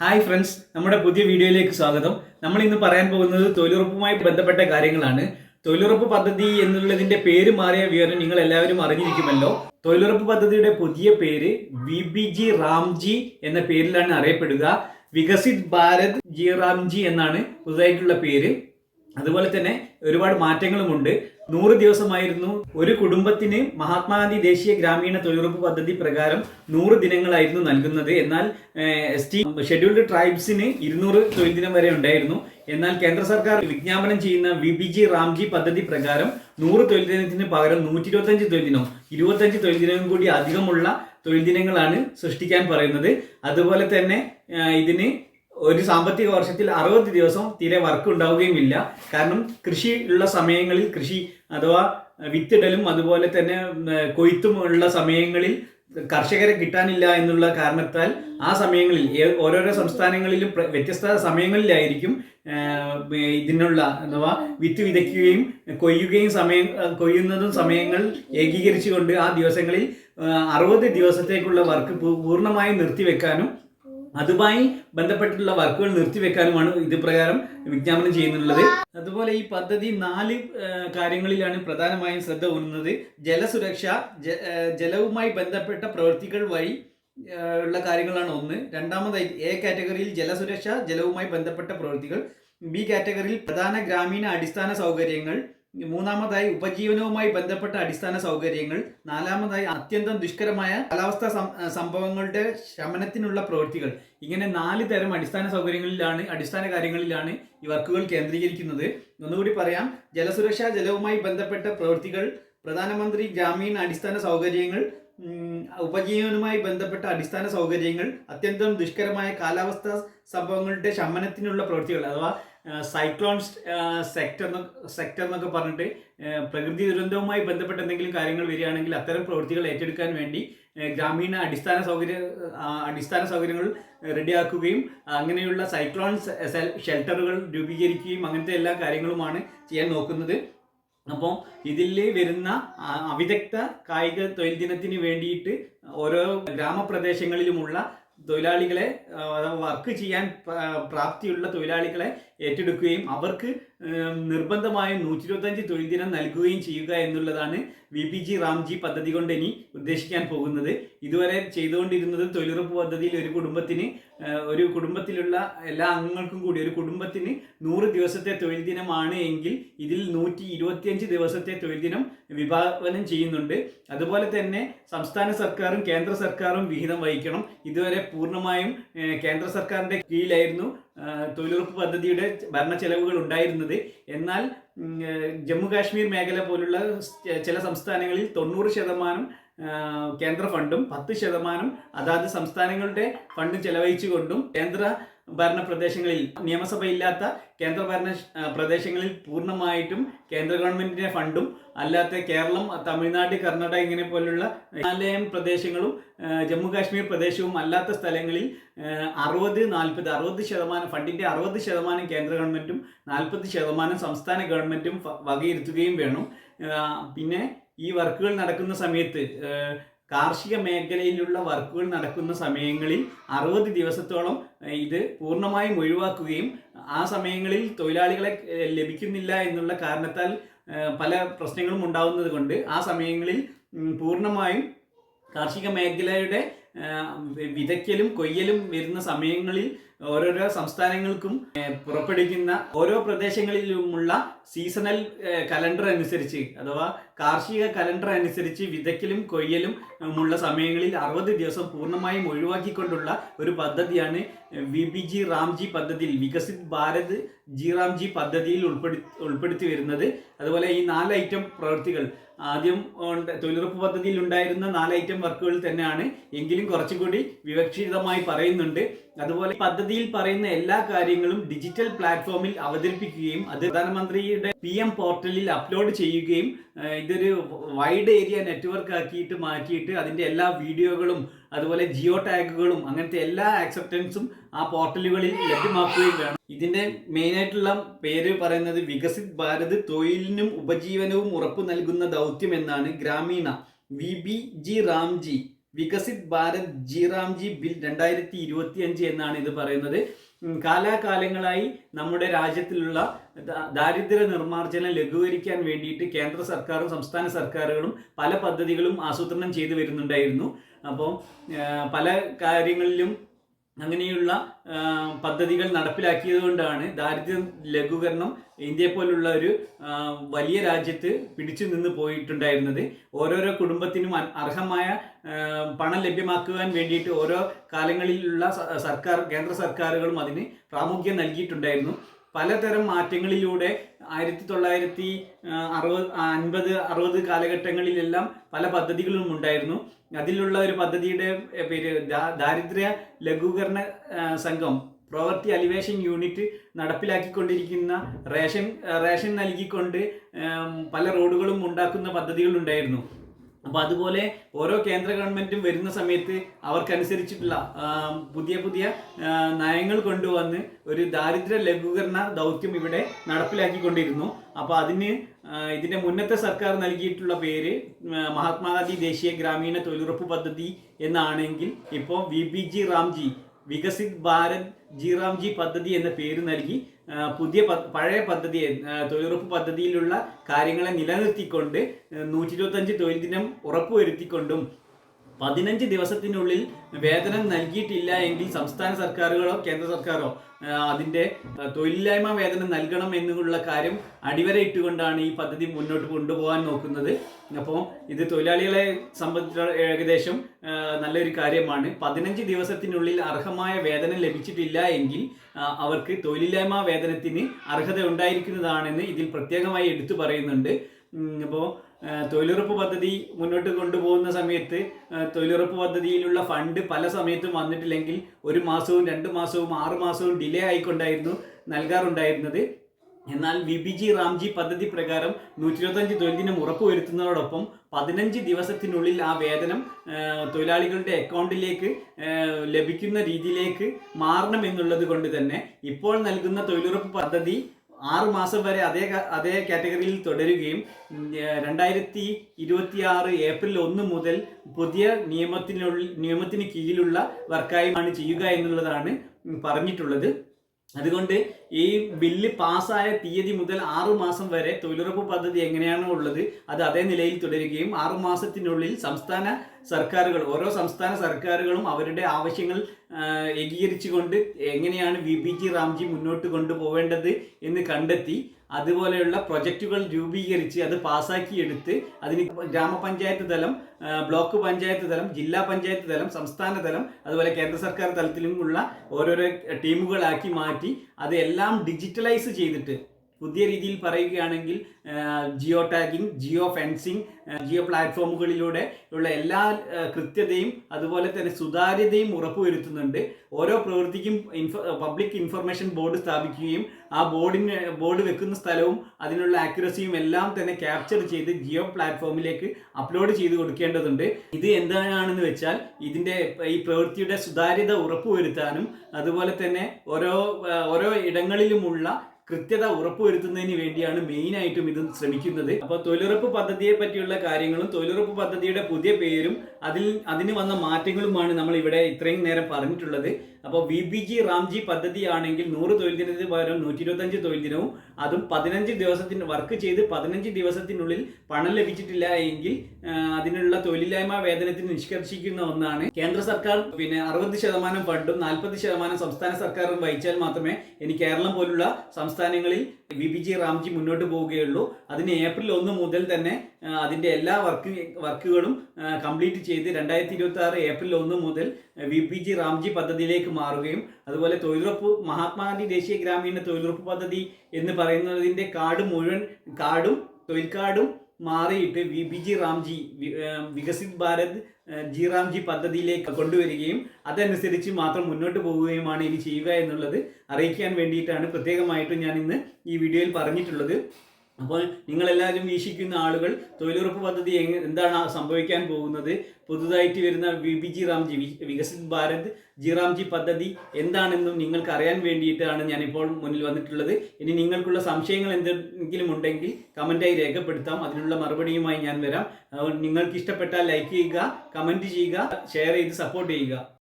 Hi friends നമ്മുടെ പുതിയ വീഡിയോയിലേക്ക് സ്വാഗതം. നമ്മൾ ഇന്ന് പറയാൻ പോകുന്നത് തൊഴിലുറപ്പുമായി ബന്ധപ്പെട്ട കാര്യങ്ങളാണ്. തൊഴിലുറപ്പ് പദ്ധതി എന്നുള്ളതിന്റെ പേര് മാറിയ വിവരം നിങ്ങൾ എല്ലാവരും അറിഞ്ഞിരിക്കുമല്ലോ. തൊഴിലുറപ്പ് പദ്ധതിയുടെ പുതിയ പേര് വി ബി ജി റാംജി എന്ന പേരിലാണ് അറിയപ്പെടുക. വികസിത് ഭാരത് ജി റാംജി എന്നാണ് പുതുതായിട്ടുള്ള പേര്. അതുപോലെ തന്നെ ഒരുപാട് മാറ്റങ്ങളുമുണ്ട്. നൂറ് ദിവസമായിരുന്നു ഒരു കുടുംബത്തിന് മഹാത്മാഗാന്ധി ദേശീയ ഗ്രാമീണ തൊഴിലുറപ്പ് പദ്ധതി പ്രകാരം നൂറ് ദിനങ്ങളായിരുന്നു നൽകുന്നത്. എന്നാൽ എസ് ടി ഷെഡ്യൂൾഡ് ട്രൈബ്സിന് ഇരുന്നൂറ് തൊഴിൽ ദിനം വരെ ഉണ്ടായിരുന്നു. എന്നാൽ കേന്ദ്ര സർക്കാർ വിജ്ഞാപനം ചെയ്യുന്ന വി ബി ജി റാംജി പദ്ധതി പ്രകാരം നൂറ് തൊഴിൽ ദിനത്തിന് പകരം നൂറ്റി ഇരുപത്തഞ്ച് തൊഴിൽ ദിനവും ഇരുപത്തഞ്ച് തൊഴിൽ ദിനവും കൂടി അധികമുള്ള തൊഴിൽ ദിനങ്ങളാണ് സൃഷ്ടിക്കാൻ പറയുന്നത്. അതുപോലെ തന്നെ ഇതിന് ഒരു സാമ്പത്തിക വർഷത്തിൽ അറുപത് ദിവസം തീരെ വർക്ക് ഉണ്ടാവുകയും ഇല്ല കാരണം കൃഷി ഉള്ള സമയങ്ങളിൽ കൃഷി അഥവാ വിത്തിടലും അതുപോലെ തന്നെ കൊയ്ത്തും ഉള്ള സമയങ്ങളിൽ കർഷകരെ കിട്ടാനില്ല എന്നുള്ള കാരണത്താൽ ആ സമയങ്ങളിൽ ഓരോരോ സംസ്ഥാനങ്ങളിലും വ്യത്യസ്ത സമയങ്ങളിലായിരിക്കും ഇതിനുള്ള അഥവാ വിത്ത് വിതയ്ക്കുകയും കൊയ്യുകയും സമയം കൊയ്യുന്നതും സമയങ്ങൾ ഏകീകരിച്ചുകൊണ്ട് ആ ദിവസങ്ങളിൽ അറുപത് ദിവസത്തേക്കുള്ള വർക്ക് പൂർണമായും നിർത്തിവെക്കാനും അതുമായി ബന്ധപ്പെട്ടിട്ടുള്ള വർക്കുകൾ നിർത്തിവെക്കാനുമാണ് ഇത് പ്രകാരം വിജ്ഞാപനം ചെയ്യുന്നുള്ളത്. അതുപോലെ ഈ പദ്ധതി നാല് കാര്യങ്ങളിലാണ് പ്രധാനമായും ശ്രദ്ധ ഊന്നുന്നത്. ജലസുരക്ഷ ജലവുമായി ബന്ധപ്പെട്ട പ്രവൃത്തികൾ വഴി ഉള്ള കാര്യങ്ങളാണ് ഒന്ന്. രണ്ടാമതായി എ കാറ്റഗറിയിൽ ജലസുരക്ഷ ജലവുമായി ബന്ധപ്പെട്ട പ്രവൃത്തികൾ. ബി കാറ്റഗറിയിൽ പ്രധാന ഗ്രാമീണ അടിസ്ഥാന സൗകര്യങ്ങൾ. മൂന്നാമതായി ഉപജീവനവുമായി ബന്ധപ്പെട്ട അടിസ്ഥാന സൗകര്യങ്ങൾ. നാലാമതായി അത്യന്തം ദുഷ്കരമായ കാലാവസ്ഥാ സംഭവങ്ങളുടെ ശമനത്തിനുള്ള പ്രവൃത്തികൾ. ഇങ്ങനെ നാല് തരം അടിസ്ഥാന സൗകര്യങ്ങളിലാണ് അടിസ്ഥാന കാര്യങ്ങളിലാണ് ഈ വർക്കുകൾ കേന്ദ്രീകരിക്കുന്നത്. ഒന്നുകൂടി പറയാം. ജലസുരക്ഷ ജലവുമായി ബന്ധപ്പെട്ട പ്രവൃത്തികൾ പ്രധാനമന്ത്രി ഗ്രാമീണ അടിസ്ഥാന സൗകര്യങ്ങൾ ഉപജീവനവുമായി ബന്ധപ്പെട്ട അടിസ്ഥാന സൗകര്യങ്ങൾ അത്യന്തം ദുഷ്കരമായ കാലാവസ്ഥാ സംഭവങ്ങളുടെ ശമനത്തിനുള്ള പ്രവൃത്തികൾ അഥവാ സൈക്ലോൺ സെക്ടർ സെക്ടർ എന്നൊക്കെ പറഞ്ഞിട്ട് പ്രകൃതി ദുരന്തവുമായി ബന്ധപ്പെട്ട എന്തെങ്കിലും കാര്യങ്ങൾ വരികയാണെങ്കിൽ അത്തരം പ്രവൃത്തികൾ ഏറ്റെടുക്കാൻ വേണ്ടി ഗ്രാമീണ അടിസ്ഥാന സൗകര്യ അടിസ്ഥാന സൗകര്യങ്ങൾ റെഡിയാക്കുകയും അങ്ങനെയുള്ള സൈക്ലോൺ ഷെൽട്ടറുകൾ രൂപീകരിക്കുകയും അങ്ങനത്തെ എല്ലാ കാര്യങ്ങളുമാണ് ചെയ്യാൻ നോക്കുന്നത്. അപ്പോൾ ഇതിൽ വരുന്ന അവിദഗ്ധ കായിക തൊഴിൽ ദിനത്തിന് വേണ്ടിയിട്ട് ഓരോ ഗ്രാമപ്രദേശങ്ങളിലുമുള്ള തൊഴിലാളികളെ വർക്ക് ചെയ്യാൻ പ്ര- പ്രാപ്തിയുള്ള തൊഴിലാളികളെ ഏറ്റെടുക്കുകയും അവർക്ക് നിർബന്ധമായും നൂറ്റി ഇരുപത്തഞ്ച് തൊഴിൽ ദിനം നൽകുകയും ചെയ്യുക എന്നുള്ളതാണ് വി പി ജി റാംജി പദ്ധതി കൊണ്ട് ഇനി ഉദ്ദേശിക്കാൻ പോകുന്നത്. ഇതുവരെ ചെയ്തുകൊണ്ടിരുന്നത് തൊഴിലുറപ്പ് പദ്ധതിയിൽ ഒരു കുടുംബത്തിന് ഒരു കുടുംബത്തിലുള്ള എല്ലാ അംഗങ്ങൾക്കും കൂടി ഒരു കുടുംബത്തിന് നൂറ് ദിവസത്തെ തൊഴിൽ ദിനമാണ് എങ്കിൽ ഇതിൽ നൂറ്റി ഇരുപത്തിയഞ്ച് ദിവസത്തെ തൊഴിൽ ദിനം വിഭാവനം ചെയ്യുന്നുണ്ട്. അതുപോലെ തന്നെ സംസ്ഥാന സർക്കാരും കേന്ദ്ര സർക്കാരും വിഹിതം വഹിക്കണം. ഇതുവരെ പൂർണമായും കേന്ദ്ര സർക്കാരിന്റെ കീഴിലായിരുന്നു. തൊഴിലുറപ്പ് പദ്ധതിയുടെ ഭരണ ചെലവുകൾ ഉണ്ടായിരുന്നത്. എന്നാൽ ജമ്മു കാശ്മീർ മേഖല പോലുള്ള ചില സംസ്ഥാനങ്ങളിൽ തൊണ്ണൂറ് ശതമാനം കേന്ദ്ര ഫണ്ടും പത്ത് ശതമാനം അതാത് സംസ്ഥാനങ്ങളുടെ ഫണ്ട് ചെലവഴിച്ചുകൊണ്ടും കേന്ദ്ര ഭരണ പ്രദേശങ്ങളിൽ നിയമസഭയില്ലാത്ത കേന്ദ്ര ഭരണ പ്രദേശങ്ങളിൽ പൂർണമായിട്ടും കേന്ദ്ര ഗവൺമെന്റിന്റെ ഫണ്ടും അല്ലാത്ത കേരളം തമിഴ്നാട് കർണാടക ഇങ്ങനെ പോലുള്ള ഹിമാലയം പ്രദേശങ്ങളും ജമ്മു കാശ്മീർ പ്രദേശവും അല്ലാത്ത സ്ഥലങ്ങളിൽ അറുപത് നാൽപ്പത് അറുപത് ശതമാനം ഫണ്ടിന്റെ അറുപത് ശതമാനം കേന്ദ്ര ഗവൺമെന്റും നാൽപ്പത് ശതമാനം സംസ്ഥാന ഗവൺമെന്റും വകയിരുത്തുകയും വേണം. പിന്നെ ഈ വർക്കുകൾ നടക്കുന്ന സമയത്ത് കാർഷിക മേഖലയിലുള്ള വർക്കുകൾ നടക്കുന്ന സമയങ്ങളിൽ അറുപത് ദിവസത്തോളം ഇത് പൂർണമായും ഒഴിവാക്കുകയും ആ സമയങ്ങളിൽ തൊഴിലാളികളെ ലഭിക്കുന്നില്ല എന്നുള്ള കാരണത്താൽ പല പ്രശ്നങ്ങളും ഉണ്ടാവുന്നത് കൊണ്ട് ആ സമയങ്ങളിൽ പൂർണമായും കാർഷിക മേഖലയുടെ വിതയ്ക്കലും കൊയ്യലും വരുന്ന സമയങ്ങളിൽ ഓരോരോ സംസ്ഥാനങ്ങൾക്കും പുറപ്പെടുവിക്കുന്ന ഓരോ പ്രദേശങ്ങളിലുമുള്ള സീസണൽ കലണ്ടർ അനുസരിച്ച് അഥവാ കാർഷിക കലണ്ടർ അനുസരിച്ച് വിതയ്ക്കലും കൊയ്യലും ഉള്ള സമയങ്ങളിൽ അറുപത് ദിവസം പൂർണമായും ഒഴിവാക്കിക്കൊണ്ടുള്ള ഒരു പദ്ധതിയാണ് വി ബി ജി റാംജി പദ്ധതിയിൽ വികസിത് ഭാരത് ജി പദ്ധതിയിൽ ഉൾപ്പെടുത്തി ഉൾപ്പെടുത്തി വരുന്നത്. അതുപോലെ ഈ നാല് ഐറ്റം പ്രവൃത്തികൾ ആദ്യം തൊഴിലുറപ്പ് പദ്ധതിയിൽ ഉണ്ടായിരുന്ന നാല് ഐറ്റം വർക്കുകൾ തന്നെയാണ് എങ്കിലും കുറച്ചുകൂടി വിവക്ഷിതമായി പറയുന്നുണ്ട്. അതുപോലെ പദ്ധതിയിൽ പറയുന്ന എല്ലാ കാര്യങ്ങളും ഡിജിറ്റൽ പ്ലാറ്റ്ഫോമിൽ അവതരിപ്പിക്കുകയും അത് പ്രധാനമന്ത്രിയുടെ പി എം പോർട്ടലിൽ അപ്ലോഡ് ചെയ്യുകയും ഇതൊരു വൈഡ് ഏരിയ നെറ്റ്വർക്ക് ആക്കിയിട്ട് മാറ്റിയിട്ട് അതിന്റെ എല്ലാ വീഡിയോകളും അതുപോലെ ജിയോ ടാഗുകളും അങ്ങനത്തെ എല്ലാ ആക്സെപ്റ്റൻസും ആ പോർട്ടലുകളിൽ ലഭ്യമാക്കുകയും വേണം. ഇതിന്റെ മെയിൻ ആയിട്ടുള്ള പേര് പറയുന്നത് വികസിത് ഭാരത് തൊഴിലിനും ഉപജീവനവും ഉറപ്പു നൽകുന്ന ദൗത്യം എന്നാണ് ഗ്രാമീണ. V B G RAM G Viksit Bharat G RAM G bill രണ്ടായിരത്തി ഇരുപത്തി അഞ്ച് എന്നാണ് ഇത് പറയുന്നത്. കാലാകാലങ്ങളായി നമ്മുടെ രാജ്യത്തിലുള്ള ദാരിദ്ര്യ നിർമ്മാർജനം ലഘൂകരിക്കാൻ വേണ്ടിയിട്ട് കേന്ദ്ര സർക്കാരും സംസ്ഥാന സർക്കാരുകളും പല പദ്ധതികളും ആസൂത്രണം ചെയ്തു വരുന്നുണ്ടായിരുന്നു. അപ്പോൾ പല കാര്യങ്ങളിലും അങ്ങനെയുള്ള പദ്ധതികൾ നടപ്പിലാക്കിയത് കൊണ്ടാണ് ദാരിദ്ര്യ ലഘൂകരണം ഇന്ത്യയെ പോലുള്ള ഒരു വലിയ രാജ്യത്ത് പിടിച്ചു നിന്ന് പോയിട്ടുണ്ടായിരുന്നത്. ഓരോരോ കുടുംബത്തിനും അർഹമായ പണം ലഭ്യമാക്കുവാൻ വേണ്ടിയിട്ട് ഓരോ കാലങ്ങളിലുള്ള സർക്കാർ കേന്ദ്ര സർക്കാരുകളും അതിന് പ്രാമുഖ്യം നൽകിയിട്ടുണ്ടായിരുന്നു. പലതരം മാറ്റങ്ങളിലൂടെ ആയിരത്തി തൊള്ളായിരത്തി അറുപത് അൻപത് അറുപത് കാലഘട്ടങ്ങളിലെല്ലാം പല പദ്ധതികളും ഉണ്ടായിരുന്നു. അതിലുള്ള ഒരു പദ്ധതിയുടെ പേര് ദാരിദ്ര്യ ലഘൂകരണ സംഘം പ്രവൃത്തി അലിവേഷൻ യൂണിറ്റ് നടപ്പിലാക്കിക്കൊണ്ടിരിക്കുന്ന റേഷൻ റേഷൻ നൽകിക്കൊണ്ട് പല റോഡുകളും ഉണ്ടാക്കുന്ന പദ്ധതികളുണ്ടായിരുന്നു. അപ്പോൾ അതുപോലെ ഓരോ കേന്ദ്ര ഗവൺമെന്റും വരുന്ന സമയത്ത് അവർക്കനുസരിച്ചിട്ടുള്ള പുതിയ പുതിയ നയങ്ങൾ കൊണ്ടുവന്ന് ഒരു ദാരിദ്ര്യ ലഘൂകരണ ദൗത്യം ഇവിടെ നടപ്പിലാക്കിക്കൊണ്ടിരുന്നു. അപ്പോൾ അതിന് ഇതിന്റെ മുന്നത്തെ സർക്കാർ നൽകിയിട്ടുള്ള പേര് മഹാത്മാഗാന്ധി ദേശീയ ഗ്രാമീണ തൊഴിലുറപ്പ് പദ്ധതി എന്നാണെങ്കിൽ ഇപ്പോൾ V B G RAM G Viksit Bharat G RAM G പദ്ധതി എന്ന പേര് നൽകി പുതിയ പഴയ പദ്ധതി തൊഴിലുറപ്പ് പദ്ധതിയിലുള്ള കാര്യങ്ങളെ നിലനിർത്തിക്കൊണ്ട് നൂറ്റി ഇരുപത്തഞ്ച് തൊഴിൽ ദിനം ഉറപ്പുവരുത്തിക്കൊണ്ടും പതിനഞ്ച് ദിവസത്തിനുള്ളിൽ വേതനം നൽകിയിട്ടില്ല എങ്കിൽ സംസ്ഥാന സർക്കാരുകളോ കേന്ദ്ര സർക്കാരോ അതിന്റെ തൊഴിലില്ലായ്മ വേതനം നൽകണം എന്നുള്ള കാര്യം അടിവരയിട്ടുകൊണ്ടാണ് ഈ പദ്ധതി മുന്നോട്ട് കൊണ്ടുപോകാൻ നോക്കുന്നത്. അപ്പോൾ ഇത് തൊഴിലാളികളെ സംബന്ധിച്ച ഏകദേശം നല്ലൊരു കാര്യമാണ്. പതിനഞ്ച് ദിവസത്തിനുള്ളിൽ അർഹമായ വേതനം ലഭിച്ചിട്ടില്ല എങ്കിൽ അവർക്ക് തൊഴിലില്ലായ്മ വേതനത്തിന് അർഹത ഉണ്ടായിരിക്കുന്നതാണെന്ന് ഇതിൽ പ്രത്യേകമായി എടുത്തു പറയുന്നുണ്ട്. അപ്പോൾ തൊഴിലുറപ്പ് പദ്ധതി മുന്നോട്ട് കൊണ്ടുപോകുന്ന സമയത്ത് തൊഴിലുറപ്പ് പദ്ധതിയിലുള്ള ഫണ്ട് പല സമയത്തും വന്നിട്ടില്ലെങ്കിൽ ഒരു മാസവും രണ്ട് മാസവും ആറ് മാസവും ഡിലേ ആയിക്കൊണ്ടായിരുന്നു നൽകാറുണ്ടായിരുന്നത്. എന്നാൽ വി ബി ജി റാംജി പദ്ധതി പ്രകാരം നൂറ്റി ഇരുപത്തഞ്ച് തൊഴിൽ ദിനം ഉറപ്പുവരുത്തുന്നതോടൊപ്പം പതിനഞ്ച് ദിവസത്തിനുള്ളിൽ ആ വേതനം തൊഴിലാളികളുടെ അക്കൗണ്ടിലേക്ക് ലഭിക്കുന്ന രീതിയിലേക്ക് മാറണം എന്നുള്ളത് കൊണ്ട് തന്നെ ഇപ്പോൾ നൽകുന്ന തൊഴിലുറപ്പ് പദ്ധതി ആറ് മാസം വരെ അതേ അതേ കാറ്റഗറിയിൽ തുടരുകയും രണ്ടായിരത്തി ഇരുപത്തി ആറ് ഏപ്രിൽ ഒന്ന് മുതൽ പുതിയ നിയമത്തിനുള്ളിൽ നിയമത്തിന് കീഴിലുള്ള വർക്കായുമാണ് ചെയ്യുക എന്നുള്ളതാണ് പറഞ്ഞിട്ടുള്ളത്. അതുകൊണ്ട് ഈ ബില്ല് പാസ്സായ തീയതി മുതൽ ആറു മാസം വരെ തൊഴിലുറപ്പ് പദ്ധതി എങ്ങനെയാണോ ഉള്ളത് അത് അതേ നിലയിൽ തുടരുകയും ആറു മാസത്തിനുള്ളിൽ സംസ്ഥാന സർക്കാരുകൾ ഓരോ സംസ്ഥാന സർക്കാരുകളും അവരുടെ ആവശ്യങ്ങൾ ഏകീകരിച്ചുകൊണ്ട് എങ്ങനെയാണ് വി ബി ജി റാംജി മുന്നോട്ട് കൊണ്ടുപോവേണ്ടത് എന്ന് കണ്ടെത്തി അതുപോലെയുള്ള പ്രൊജക്റ്റുകൾ രൂപീകരിച്ച് അത് പാസ്സാക്കിയെടുത്ത് അതിന് ഗ്രാമപഞ്ചായത്ത് തലം ബ്ലോക്ക് പഞ്ചായത്ത് തലം ജില്ലാ പഞ്ചായത്ത് തലം സംസ്ഥാന തലം അതുപോലെ കേന്ദ്ര സർക്കാർ തലത്തിലുമുള്ള ഓരോരോ ടീമുകളാക്കി മാറ്റി അതെല്ലാം ഡിജിറ്റലൈസ് ചെയ്തിട്ട് പുതിയ രീതിയിൽ പറയുകയാണെങ്കിൽ geo tagging geo fencing geo പ്ലാറ്റ്ഫോമുകളിലൂടെ ഉള്ള എല്ലാ കൃത്യതയും അതുപോലെ തന്നെ സുതാര്യതയും ഉറപ്പുവരുത്തുന്നുണ്ട്. ഓരോ പ്രവൃത്തിക്കും പബ്ലിക് ഇൻഫർമേഷൻ ബോർഡ് സ്ഥാപിക്കുകയും ആ ബോർഡിന് ബോർഡ് വെക്കുന്ന സ്ഥലവും അതിനുള്ള ആക്യുറസിയും എല്ലാം തന്നെ ക്യാപ്ചർ ചെയ്ത് ജിയോ പ്ലാറ്റ്ഫോമിലേക്ക് അപ്ലോഡ് ചെയ്ത് കൊടുക്കേണ്ടതുണ്ട്. ഇത് എന്താണെന്ന് വെച്ചാൽ ഇതിന്റെ ഈ പ്രവൃത്തിയുടെ സുതാര്യത ഉറപ്പുവരുത്താനും അതുപോലെ തന്നെ ഓരോ ഓരോ ഇടങ്ങളിലുമുള്ള കൃത്യത ഉറപ്പുവരുത്തുന്നതിന് വേണ്ടിയാണ് മെയിൻ ആയിട്ടും ഇത് ശ്രമിക്കുന്നത്. അപ്പോൾ തൊഴിലുറപ്പ് പദ്ധതിയെ പറ്റിയുള്ള കാര്യങ്ങളും തൊഴിലുറപ്പ് പദ്ധതിയുടെ പുതിയ പേരും അതിൽ അതിന് വന്ന മാറ്റങ്ങളുമാണ് നമ്മൾ ഇവിടെ ഇത്രയും നേരം പറഞ്ഞിട്ടുള്ളത്. അപ്പോൾ വി ബി ജി റാംജി പദ്ധതി ആണെങ്കിൽ നൂറ് തൊഴിൽ ദിനത്തിന് പകരം നൂറ്റി ഇരുപത്തഞ്ച് തൊഴിൽ ദിനവും അതും പതിനഞ്ച് ദിവസത്തിന് വർക്ക് ചെയ്ത് പതിനഞ്ച് ദിവസത്തിനുള്ളിൽ പണം ലഭിച്ചിട്ടില്ല എങ്കിൽ അതിനുള്ള തൊഴിലില്ലായ്മ വേതനത്തിന് നിഷ്കർഷിക്കുന്ന ഒന്നാണ് കേന്ദ്ര സർക്കാർ. പിന്നെ അറുപത് ശതമാനം ഫണ്ടും നാൽപ്പത് ശതമാനം സംസ്ഥാന സർക്കാരും വഹിച്ചാൽ മാത്രമേ ഇനി കേരളം പോലുള്ള സംസ്ഥാനങ്ങളിൽ വി ബി ജി റാംജി മുന്നോട്ട് പോവുകയുള്ളൂ. അതിന് ഏപ്രിൽ ഒന്ന് മുതൽ തന്നെ ആ, അതിന്റെ എല്ലാ വർക്ക് വർക്കുകളും കംപ്ലീറ്റ് ചെയ്ത് രണ്ടായിരത്തി ഇരുപത്തി ആറ് ഏപ്രിൽ ഒന്ന് മുതൽ വി പി ജി റാംജി പദ്ധതിയിലേക്ക് മാറുകയും അതുപോലെ തൊഴിലുറപ്പ് മഹാത്മാഗാന്ധി ദേശീയ ഗ്രാമീണ തൊഴിലുറപ്പ് പദ്ധതി എന്ന് പറയുന്നതിന്റെ കാർഡ് മുഴുവൻ കാർഡും തൊഴിൽ കാർഡും മാറിയിട്ട് V B G RAM G Viksit Bharat G RAM G പദ്ധതിയിലേക്ക് കൊണ്ടുവരികയും അതനുസരിച്ച് മാത്രം മുന്നോട്ട് പോവുകയുമാണ് ഇനി ചെയ്യുക എന്നുള്ളത് അറിയിക്കാൻ വേണ്ടിയിട്ടാണ് പ്രത്യേകമായിട്ടും ഞാൻ ഇന്ന് ഈ വീഡിയോയിൽ പറഞ്ഞിട്ടുള്ളത്. അപ്പോൾ നിങ്ങളെല്ലാവരും വീക്ഷിക്കുന്ന ആളുകൾ തൊഴിലുറപ്പ് പദ്ധതി എന്താണ് സംഭവിക്കാൻ പോകുന്നത്? പുതുതായിട്ട് വരുന്ന V B G RAM G Viksit Bharat G RAM G പദ്ധതി എന്താണെന്നും നിങ്ങൾക്ക് അറിയാൻ വേണ്ടിയിട്ടാണ് ഞാനിപ്പോൾ മുന്നിൽ വന്നിട്ടുള്ളത്. ഇനി നിങ്ങൾക്കുള്ള സംശയങ്ങൾ എന്തെങ്കിലും ഉണ്ടെങ്കിൽ കമന്റായി രേഖപ്പെടുത്താം. അതിനുള്ള മറുപടിയുമായി ഞാൻ വരാം. നിങ്ങൾക്ക് ഇഷ്ടപ്പെട്ടാൽ ലൈക്ക് ചെയ്യുക കമന്റ് ചെയ്യുക ഷെയർ ചെയ്ത് സപ്പോർട്ട് ചെയ്യുക.